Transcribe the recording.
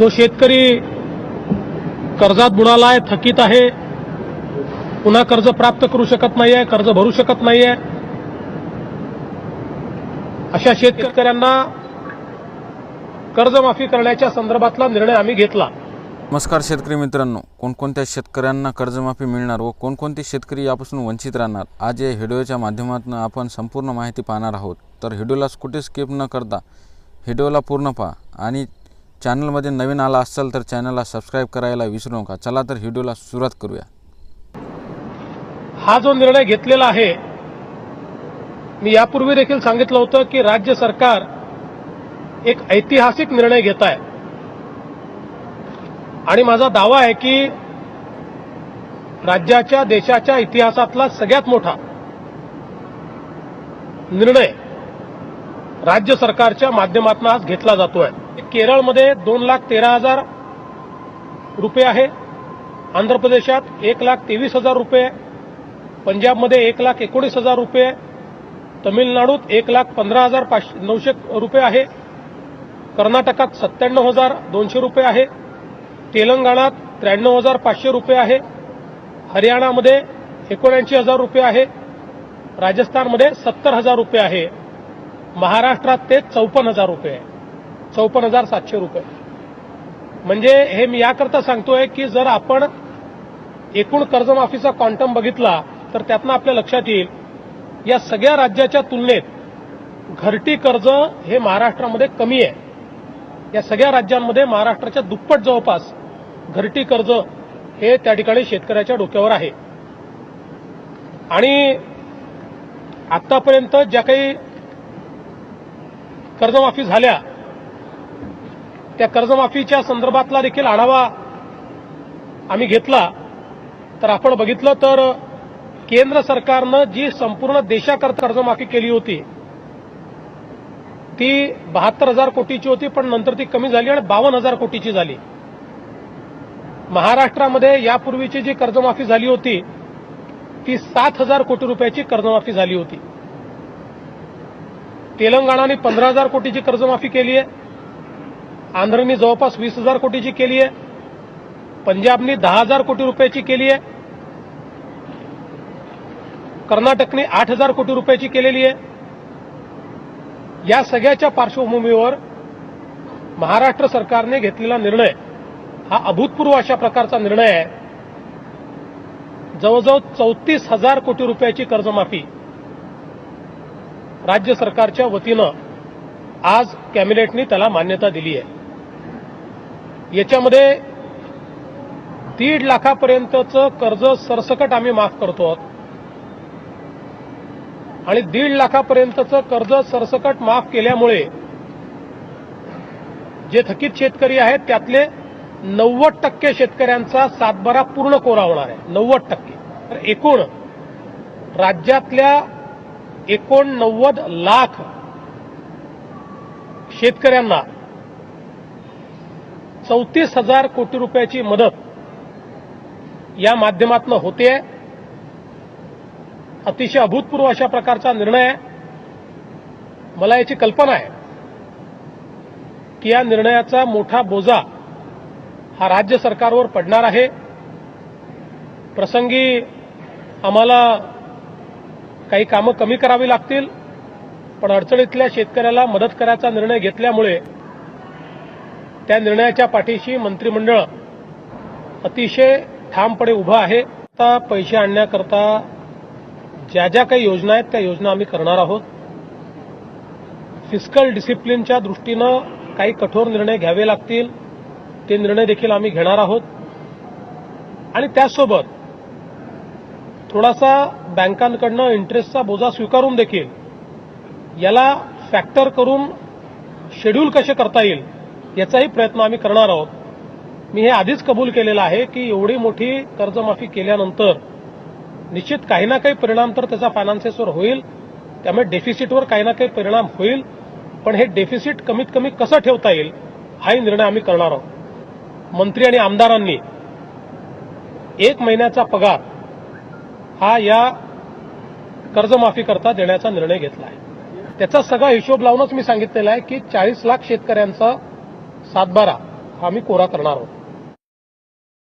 जो शेतकरी कर्जात बुडाला आहे थकीत आहे पुन्हा कर्ज प्राप्त करू शकत नाहीये कर्ज भरू शकत नाहीये अशा शेतकऱ्यांना कर्जमाफी करण्याच्या संदर्भातला निर्णय आम्ही घेतला. नमस्कार शेतकरी मित्रांनो. कोणकोणत्या शेतकऱ्यांना कर्जमाफी मिळणार व कोणकोणते शेतकरी यापासून वंचित राहणार? आज या व्हिडिओच्या माध्यमातून आपण संपूर्ण माहिती पाहणार आहोत. तर व्हिडिओला कुठे स्किप न करता व्हिडिओला पूर्ण पहा आणि चॅनलमध्ये नवीन आला असाल तर चॅनलला सबस्क्राईब करायला विसरू नका. चला तर व्हिडिओला सुरुवात करूया. हा जो निर्णय घेतलेला आहे मी यापूर्वी देखील सांगितलं होतं की राज्य सरकार एक ऐतिहासिक निर्णय घेत आहे आणि माझा दावा आहे की राज्याच्या देशाच्या इतिहासातला सगळ्यात मोठा निर्णय राज्य सरकारच्या माध्यमातून आज घेतला जातोय. केरळमध्ये दोन लाख तेरा हजार रुपये आहे. आंध्र प्रदेशात एक लाख तेवीस हजार रुपये. पंजाबमध्ये एक लाख एकोणीस हजार रुपये. तमिळनाडूत एक लाख पंधरा हजार पाचशे नऊशे रुपये आहे. कर्नाटकात सत्त्याण्णव हजार दोनशे रुपये आहे. तेलंगणात त्र्याण्णव हजार पाचशे रुपये आहे. हरियाणामध्ये एकोणऐंशी हजार रुपये आहे. राजस्थानमध्ये सत्तर हजार रुपये आहे. महाराष्ट्रात ते चौपन्न हजार रुपये आहे. चौपन्न हजार सातशे रुपये. म्हणजे हे मी याकरता सांगतोय की जर आपण एकूण कर्जमाफीचा क्वांटम बघितला तर त्यातनं आपल्या लक्षात येईल या सगळ्या राज्याच्या तुलनेत घरटी कर्ज हे महाराष्ट्रामध्ये कमी आहे. या सगळ्या राज्यांमध्ये महाराष्ट्राच्या दुप्पट जवळपास घरटी कर्ज हे त्या ठिकाणी शेतकऱ्याच्या डोक्यावर आहे. आणि आतापर्यंत ज्या काही कर्जमाफी झाल्या. त्या कर्जमाफीच्या संदर्भातला देखील आढावा आम्ही घेतला. तर आपण बघितलं तर केंद्र सरकारनं जी संपूर्ण देशाकरता कर्जमाफी केली होती ती बहात्तर हजार कोटीची होती पण नंतर ती कमी झाली आणि बावन्न हजार कोटीची झाली. महाराष्ट्रामध्ये यापूर्वीची जी कर्जमाफी झाली होती ती सात हजार कोटी रुपयाची कर्जमाफी झाली होती. तेलंगणाने पंधरा हजार कोटीची कर्जमाफी केली आहे. आंध्रनी जवळपास वीस हजार कोटीची केली आहे. पंजाबनी दहा हजार कोटी रुपयाची केली आहे. कर्नाटकने आठ हजार कोटी रुपयाची केलेली आहे. या सगळ्याच्या पार्श्वभूमीवर महाराष्ट्र सरकारने घेतलेला निर्णय हा अभूतपूर्व अशा प्रकारचा निर्णय आहे. जवळजवळ चौतीस हजार कोटी रुपयाची कर्जमाफी राज्य सरकारच्या वतीनं आज कॅबिनेटनी त्याला मान्यता दिली आहे. याच्यामध्ये दीड लाखापर्यंतचं कर्ज सरसकट आम्ही माफ करतो आहोत. आणि दीड लाखापर्यंतचं कर्ज सरसकट माफ केल्यामुळे जे थकीत शेतकरी आहेत त्यातले नव्वद टक्के शेतकऱ्यांचा सातबारा पूर्ण कोरा होणार आहे. नव्वद टक्के. तर एकूण राज्यातल्या एकोणनव्वद लाख शेतकऱ्यांना चौतीस हजार कोटी रुपयाची मदत या माध्यमातून होते. अतिशय अभूतपूर्व अशा प्रकारचा निर्णय मला याची कल्पना आहे की या निर्णयाचा मोठा बोजा हा राज्य सरकारवर पडणार आहे. प्रसंगी आम्हाला काही कामं कमी करावी लागतील पण अडचणीतल्या शेतकऱ्याला मदत करायचा निर्णय घेतल्यामुळे त्या निर्णयाच्या पाठीशी मंत्रिमंडळ अतिशय ठामपणे उभं आहे. आता पैसे आणण्याकरता ज्या ज्या काही योजना आहेत त्या योजना आम्ही करणार आहोत. फिस्कल डिसिप्लिनच्या दृष्टीनं काही कठोर निर्णय घ्यावे लागतील ते निर्णय देखील आम्ही घेणार आहोत. आणि त्याचसोबत थोडासा बँकांकडनं इंटरेस्टचा बोजा स्वीकारून देखील याला फॅक्टर करून शेड्यूल कसे करता येईल याचाही प्रयत्न आम्ही करणार आहोत. मी हे आधीच कबूल केलेलं आहे की एवढी मोठी कर्जमाफी केल्यानंतर निश्चित काही ना काही परिणाम तर त्याचा फायनान्सेसवर होईल त्यामुळे डेफिसिटवर काही ना काही परिणाम होईल पण हे डेफिसिट कमीत कमी कसं ठेवता येईल हाही निर्णय आम्ही करणार आहोत. मंत्री आणि आमदारांनी एक महिन्याचा पगार हा या कर्जमाफी करता देण्याचा निर्णय घेतला आहे त्याचा सगळा हिशोब लावूनच मी सांगितलेला आहे की चाळीस लाख शेतकऱ्यांचा सातबारा आम्ही कोरा करणार आहोत.